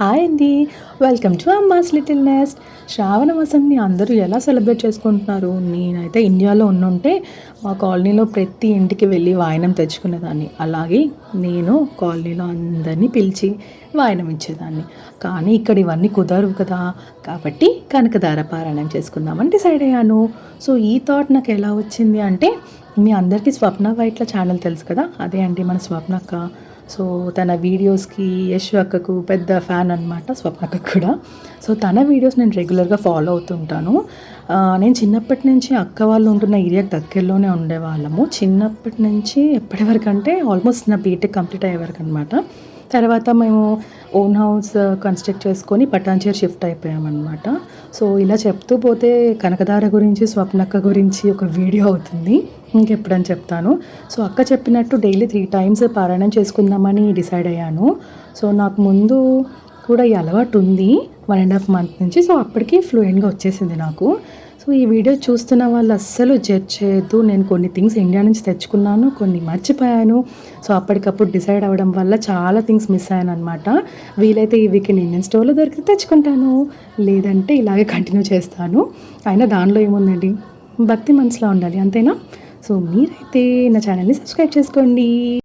Hi అండి. Welcome to Amma's little nest Shravana మాసంని అందరూ ఎలా సెలబ్రేట్ చేసుకుంటున్నారు? నేనైతే ఇండియాలో ఉన్నుంటే మా కాలనీలో ప్రతి ఇంటికి వెళ్ళి వాయనం తెచ్చుకునేదాన్ని. అలాగే నేను కాలనీలో అందరినీ పిలిచి వాయనం ఇచ్చేదాన్ని. కానీ ఇక్కడ ఇవన్నీ కుదరవు కదా. కాబట్టి కనకదార పారాయణం చేసుకుందామని డిసైడ్ అయ్యాను. సో ఈ థాట్ నాకు ఎలా వచ్చింది అంటే మీ అందరికీ స్వప్న వైట్ల ఛానల్ తెలుసు కదా? అదే అండి మన స్వప్నక్క. సో తన వీడియోస్కి యశ్ అక్కకు పెద్ద ఫ్యాన్ అనమాట స్వప్నకు కూడా. సో తన వీడియోస్ నేను రెగ్యులర్గా ఫాలో అవుతుంటాను. నేను చిన్నప్పటి నుంచి అక్క వాళ్ళు ఉంటున్న ఏరియాకి దగ్గరలోనే ఉండేవాళ్ళము. చిన్నప్పటి నుంచి ఎప్పటి వరకు అంటే ఆల్మోస్ట్ నా బీటెక్ కంప్లీట్ అయ్యే వరకు అనమాట తర్వాత మేము ఓన్ హౌస్ కన్స్ట్రక్ట్ చేసుకొని పటాన్చేరు షిఫ్ట్ అయిపోయామన్నమాట. సో ఇలా చెప్తూ పోతే కనకదార గురించి స్వప్నక్క గురించి ఒక వీడియో అవుతుంది. ఇంకెప్పుడని చెప్తాను. సో అక్క చెప్పినట్టు డైలీ త్రీ టైమ్స్ పారాయణం చేసుకుందామని డిసైడ్ అయ్యాను. సో నాకు ముందు కూడా ఈ అలవాటు ఉంది. వన్ అండ్ హాఫ్ మంత్ నుంచి. సో అప్పటికి ఫ్లూయెంట్గా వచ్చేసింది నాకు. సో ఈ వీడియో చూస్తున్న వాళ్ళు అస్సలు జడ్జ్ చేయొద్దు. నేను కొన్ని థింగ్స్ ఇండియా నుంచి తెచ్చుకున్నాను కొన్ని మర్చిపోయాను. సో అప్పటికప్పుడు డిసైడ్ అవ్వడం వల్ల చాలా థింగ్స్ మిస్ అయ్యాను అనమాట వీలైతే ఈ వీకెండ్ ఇండియన్ స్టోర్లో దొరికితే తెచ్చుకుంటాను. లేదంటే ఇలాగే కంటిన్యూ చేస్తాను. అయినా దానిలో ఏముందండి? భక్తి మనసులో ఉండాలి అంతేనా? సో మీరైతే నా ఛానల్ని సబ్స్క్రైబ్ చేసుకోండి.